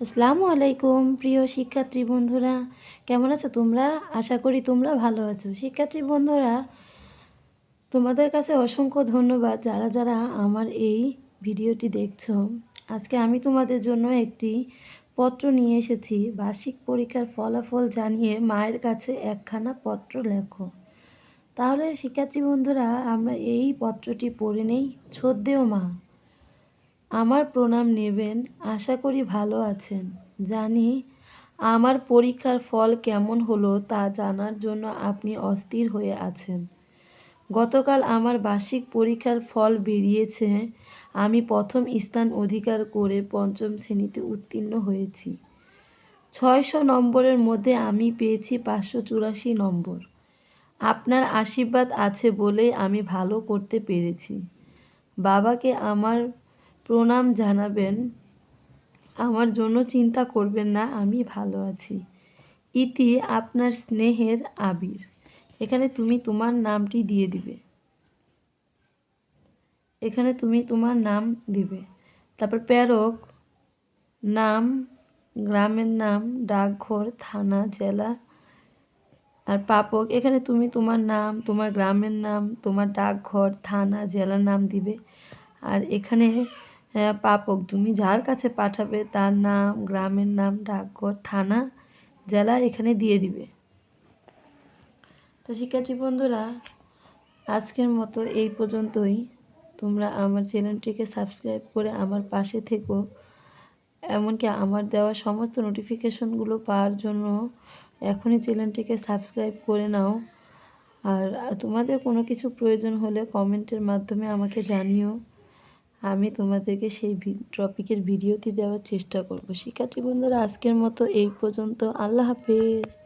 আসসালামু আলাইকুম, প্রিয় শিক্ষার্থী বন্ধুরা। কেমন আছো তোমরা? আশা করি তোমরা ভালো আছো। শিক্ষার্থী বন্ধুরা, তোমাদের কাছে অসংখ্য ধন্যবাদ যারা যারা আমার এই ভিডিওটি দেখছ। আজকে আমি তোমাদের জন্য একটি পত্র নিয়ে এসেছি। বার্ষিক পরীক্ষার ফলাফল জানিয়ে মায়ের কাছে একখানা পত্র লেখো। তাহলে শিক্ষার্থী বন্ধুরা, আমরা এই পত্রটি পড়ে নেই। ছোদ্দেও মা আমার প্রণাম নেবেন, আশা করি ভালো আছেন। জানি আমার পরীক্ষার ফল কেমন হলো তা জানার জন্য আপনি অস্থির হয়ে আছেন। গতকাল আমার বার্ষিক পরীক্ষার ফল বেরিয়েছে, আমি প্রথম স্থান অধিকার করে পঞ্চম শ্রেণীতে উত্তীর্ণ হয়েছি। ছয়শো নম্বরের মধ্যে আমি পেয়েছি পাঁচশো চুরাশি নম্বর। আপনার আশীর্বাদ আছে বলেই আমি ভালো করতে পেরেছি। বাবাকে আমার প্রণাম জানাবেন। আমার জন্য চিন্তা করবেন না, আমি ভালো আছি। ইতি আপনার স্নেহের আবির। এখানে তুমি তোমার নামটি দিয়ে দিবে। এখানে তুমি তোমার নাম দিবে। তারপর প্যারক, নাম, গ্রামের নাম, ডাকঘর, থানা, জেলা আর পাপক। এখানে তুমি তোমার নাম, তোমার গ্রামের নাম, তোমার ডাকঘর, থানা, জেলার নাম দিবে। আর এখানে পাপক, তুমি যার কাছে পাঠাবে তার নাম, গ্রামের নাম, ডাকঘর, থানা, জেলা এখানে দিয়ে দিবে। তো শিক্ষার্থী বন্ধুরা, আজকের মতো এই পর্যন্তই। তোমরা আমার চ্যানেলটিকে সাবস্ক্রাইব করে আমার পাশে থেকো। এমনকি আমার দেওয়া সমস্ত নোটিফিকেশনগুলো পাওয়ার জন্য এখনই চ্যানেলটিকে সাবস্ক্রাইব করে নাও। আর তোমাদের কোনো কিছু প্রয়োজন হলে কমেন্টের মাধ্যমে আমাকে জানিও। আমি তোমাদেরকে সেই টপিকের ভিডিওটি দেওয়ার চেষ্টা করব। শিক্ষার্থী বন্ধুরা, আজকের মতো এই পর্যন্ত। আল্লাহ হাফেজ।